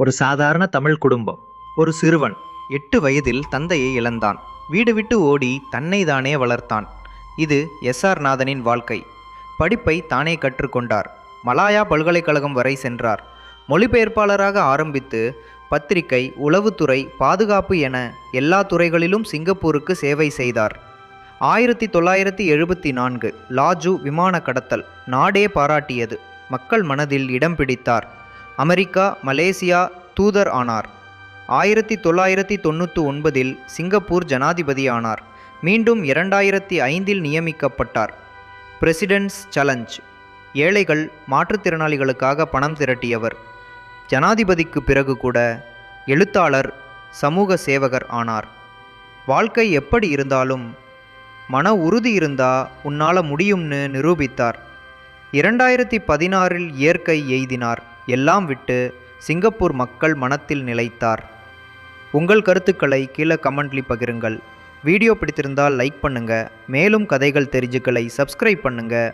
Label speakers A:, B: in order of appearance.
A: ஒரு சாதாரண தமிழ் குடும்பம். ஒரு சிறுவன் எட்டு வயதில் தந்தையை இழந்தான். வீடு விட்டு ஓடி தன்னை தானே வளர்த்தான். இது எஸ் ஆர் நாதனின் வாழ்க்கை. படிப்பை தானே கற்றுக்கொண்டார் மலாயா பல்கலைக்கழகம் வரை சென்றார். மொழிபெயர்ப்பாளராக ஆரம்பித்து பத்திரிகை உளவுத்துறை பாதுகாப்பு என எல்லா துறைகளிலும் சிங்கப்பூருக்கு சேவை செய்தார். ஆயிரத்தி தொள்ளாயிரத்தி எழுபத்தி நான்கு லாஜு விமான கடத்தல் நாடே பாராட்டியது. மக்கள் மனதில் இடம் பிடித்தார். அமெரிக்கா மலேசியா தூதர் ஆனார். ஆயிரத்தி தொள்ளாயிரத்தி தொண்ணூற்றி ஒன்பதில் சிங்கப்பூர் ஜனாதிபதி ஆனார் மீண்டும் இரண்டாயிரத்தி ஐந்தில் நியமிக்கப்பட்டார். Presidents challenge. ஏழைகள் மாற்றுத்திறனாளிகளுக்காக பணம் திரட்டியவர். ஜனாதிபதிக்கு பிறகு கூட எழுத்தாளர் சமூக சேவகர் ஆனார். வாழ்க்கை எப்படி இருந்தாலும் மன உறுதி இருந்தா உன்னால் முடியும்னு நிரூபித்தார். இரண்டாயிரத்தி பதினாறில் இயற்கை எய்தினார். எல்லாம் விட்டு சிங்கப்பூர் மக்கள் மனத்தில் நிலைத்தார். உங்கள் கருத்துக்களை கீழே கமெண்ட்லி பகிருங்கள். வீடியோ பிடித்திருந்தால் லைக் பண்ணுங்கள் மேலும் கதைகள் தெரிஞ்சுக்களை சப்ஸ்கிரைப் பண்ணுங்கள்